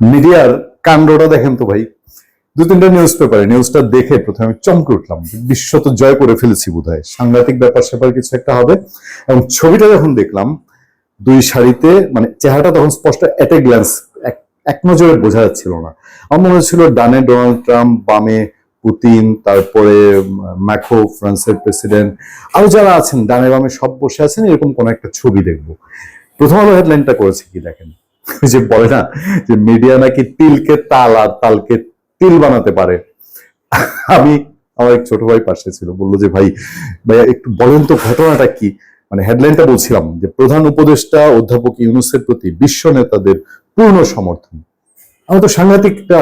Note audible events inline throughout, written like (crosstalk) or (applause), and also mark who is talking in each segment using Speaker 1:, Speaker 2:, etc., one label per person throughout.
Speaker 1: মিডিয়ার কাণ্ডটা দেখেন তো ভাই। দু তিনটা নিউজ পেপারে নিউজটা দেখে প্রথমে চমকে উঠলাম। বিশ্ব তো জয় করে ফেলেছি বোধ হয় সাংঘাতিক ব্যাপার স্যাপার কিছু একটা হবে। এবং ছবিটা যখন দেখলাম, দুই শাড়িতে মানে চেহারাটা তখন স্পষ্ট এট এ গ্ল্যান্স এক নজরে বোঝা যাচ্ছিল না। আমার মনে হচ্ছিল ডানে ডোনাল্ড ট্রাম্প, বামে পুতিন, তারপরে ম্যাকো ফ্রান্সের প্রেসিডেন্ট। আরও যারা আছেন, ডানে বামে সব বসে আছেন, এরকম কোন একটা ছবি দেখব। প্রথম আলো হেডলাইনটা করেছে কি দেখেন? (laughs) যে বলে না, যে মিডিয়া নাকি তিলকে তাল আর তালকে তিল বানাতে পারে। আমি, আমার এক ছোট ভাই পাশে ছিল, বলল যে, ভাই, ভাইয়া, একটু বলেন তো ঘটনাটা কি? মানে হেডলাইনটা বলছিলাম যে, প্রধান উপদেষ্টা অধ্যাপক ইউনুসের প্রতি বিশ্ব নেতাদের পূর্ণ সমর্থন। আমার তো সাংঘাতিকটা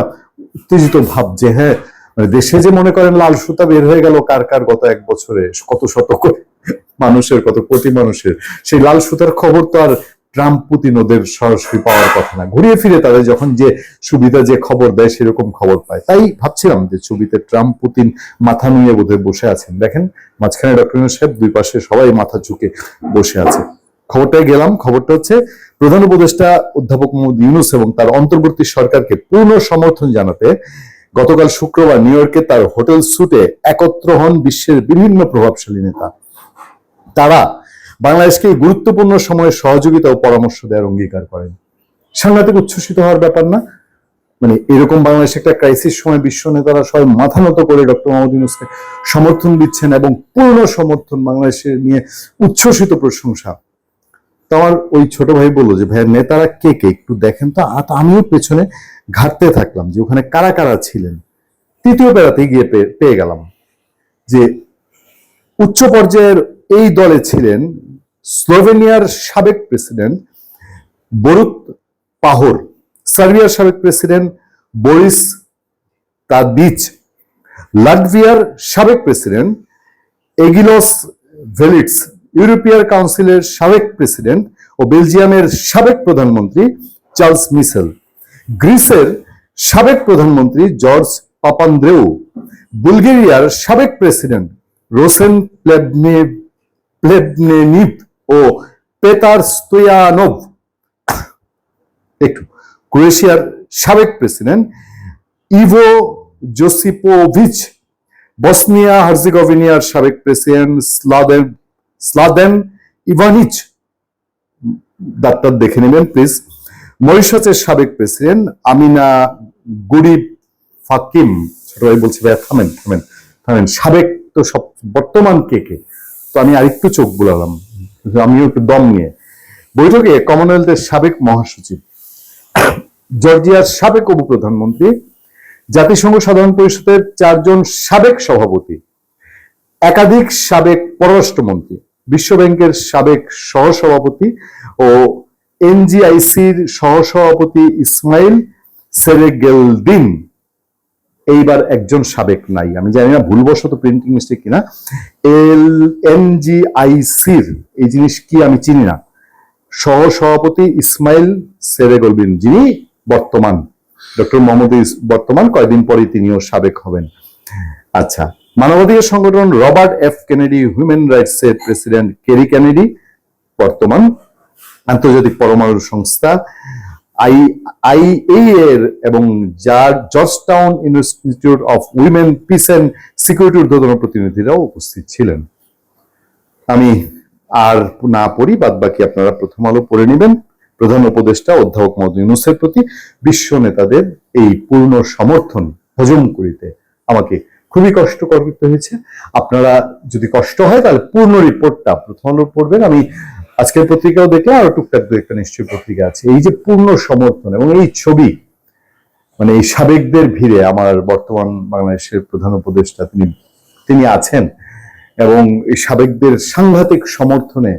Speaker 1: উত্তেজিত ভাব যে হ্যাঁ মানে দেশে যে মনে করেন লাল সুতা বের হয়ে গেল কার কার গত এক বছরে কত শত মানুষের, কত কোটি মানুষের, সেই লাল সুতার খবর তো আর ট্রাম্প পুতিন ওদের সরাসরি পাওয়ার কথা না। ঘুরিয়ে ফিরে তাদের যখন যে সুবিধা, যে খবর দেয়, সেরকম খবর পায়। তাই ভাবছিলাম যে ছবিতে ট্রাম্প পুতিন মাথা নুয়ে বোধহয় বসে আছেন। দেখেন, মাঝখানে ডক্টর সাহেব দুই পাশে সবাই মাথা ঝুঁকে বসে আছে। খবরটায় গেলাম, খবরটা হচ্ছে প্রধান উপদেষ্টা অধ্যাপক মোহাম্মদ ইউনুস এবং তার অন্তর্বর্তী সরকারকে পূর্ণ সমর্থন জানাতে গতকাল শুক্রবার নিউ ইয়র্কে তার হোটেল সুটে একত্র হন বিশ্বের বিভিন্ন প্রভাবশালী নেতা। তারা বাংলাদেশকে গুরুত্বপূর্ণ সময়ে সহযোগিতা ও পরামর্শ দেওয়ার অঙ্গীকার করেন। সাংঘাতিক উচ্ছ্বসিত হওয়ার ব্যাপার না। মানে এরকম বাংলাদেশ একটা ক্রাইসিস সময় বিশ্ব নেতারা সবাই মাথা নত করে ডক্টর মোহাম্মদ ইউনুসকে সমর্থন দিচ্ছেন এবং পূর্ণ সমর্থন বাংলাদেশের নিয়ে উচ্ছ্বসিত প্রশংসা। তো আমার ওই ছোট ভাই বলল যে ভাইয়ের নেতারা কে কে? একটু দেখেন তো। আমিও পেছনে ঘাটতে থাকলাম যে, ওখানে কারা কারা ছিলেন? তৃতীয় বেড়াতে গিয়ে পেয়ে গেলাম যে, উচ্চ পর্যায়ের এই দলে ছিলেন স্লোভেনিয়ার সাবেক প্রেসিডেন্ট বরুত পাহর, সার্বিয়ার সাবেক প্রেসিডেন্ট বরিস তাদিচ, লাটভিয়ার সাবেক প্রেসিডেন্ট এগিলস ভেলিটস ইউরোপিয়ার কাউন্সিলের সাবেক প্রেসিডেন্ট ও বেলজিয়ামের সাবেক প্রধানমন্ত্রী চার্লস মিসেল, গ্রিসের সাবেক প্রধানমন্ত্রী জর্জ পাপান্দ্রেউ, বুলগেরিয়ার সাবেক প্রেসিডেন্ট রোসেন প্লেবনে প্লেবনেনিভ ও পেতার স্টোয়ানভ একটু ক্রোয়েশিয়ার সাবেক প্রেসিডেন্ট ইভো জোসিপোভিচ, বসনিয়া হার্জিগোভিনিয়ার সাবেক প্রেসিডেন্ট স্লাদেন স্লাদেন ইভানিচ। ডাক্তার দেখে নেবেন, প্লিজ। মরিশাসের সাবেক প্রেসিডেন্ট আমিনা গুড়ি ফাকিম। ছোট ভাই বলছি ভাই থামেন থামেন থামেন। সাবেক তো সব, বর্তমান কে কে? তো আমি আরেকটু চোখ বুলালাম। আমিও দম নিয়ে বৈঠকে কমনওয়েলথের সাবেক মহাসচিব, জর্জিয়ার সাবেক উপপ্রধানমন্ত্রী, জাতিসংঘ সাধারণ পরিষদের চারজন সাবেক সভাপতি, একাধিক সাবেক পররাষ্ট্রমন্ত্রী, বিশ্বব্যাংকের সাবেক সহসভাপতি ও এনজিআইসির সহসভাপতি ইসমাইল সেরেগেলদিন। এইবার একজন সাবেক নাই। আমি জানি না, ভুলবশত প্রিন্টিং মিস্টেক কিনা। এল এনজিআইসির এই জিনিস কি আমি চিনি না। সহসভাপতি ইসমাইল সেরেগলবিন, যিনি বর্তমান, ডক্টর মোহাম্মদ বর্তমান, কয়েকদিন পরে তিনিও সাবেক হবেন। আচ্ছা মানবাধিকার সংগঠন Robert F Kennedy, human rights এর প্রেসিডেন্ট কেরি কেনেডি, বর্তমান আন্তর্জাতিক পরমাণু সংস্থা। আই আই এর এবং Georgetown institute of women peace and security ঊর্ধ্বতন প্রতিনিধিরাও উপস্থিত ছিলেন। আমি আর না পড়ি বাদ বাকি আপনারা প্রথম আলো পড়ে নেবেন। প্রধান উপদেষ্টা অধ্যাপক মোহাম্মদ ইউনুসের প্রতি বিশ্ব নেতাদের এই পূর্ণ সমর্থন হজম করিতে আমাকে খুবই কষ্ট করতে হয়েছে। আপনারা যদি কষ্ট হয় তাহলে পূর্ণ রিপোর্টটা প্রথম আলো পড়বেন। আমি আজকের পত্রিকাও দেখলে আরও টুকটাক দু একটা নিশ্চয়ই পত্রিকা আছে। এই যে পূর্ণ সমর্থন এবং এই ছবি মানে এই সাবেকদের ভিড়ে আমার বর্তমান বাংলাদেশের প্রধান উপদেষ্টা তিনি তিনি আছেন এবং এই সাবেকদের সাংঘাতিক সমর্থনে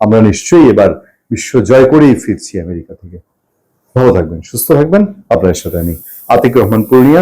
Speaker 1: আমরা নিশ্চয়ই এবার বিশ্ব জয় করেই ফিরছি আমেরিকা থেকে। ভালো থাকবেন, সুস্থ থাকবেন। আপনার সাথে আমি আতিক রহমান পূর্ণিয়া।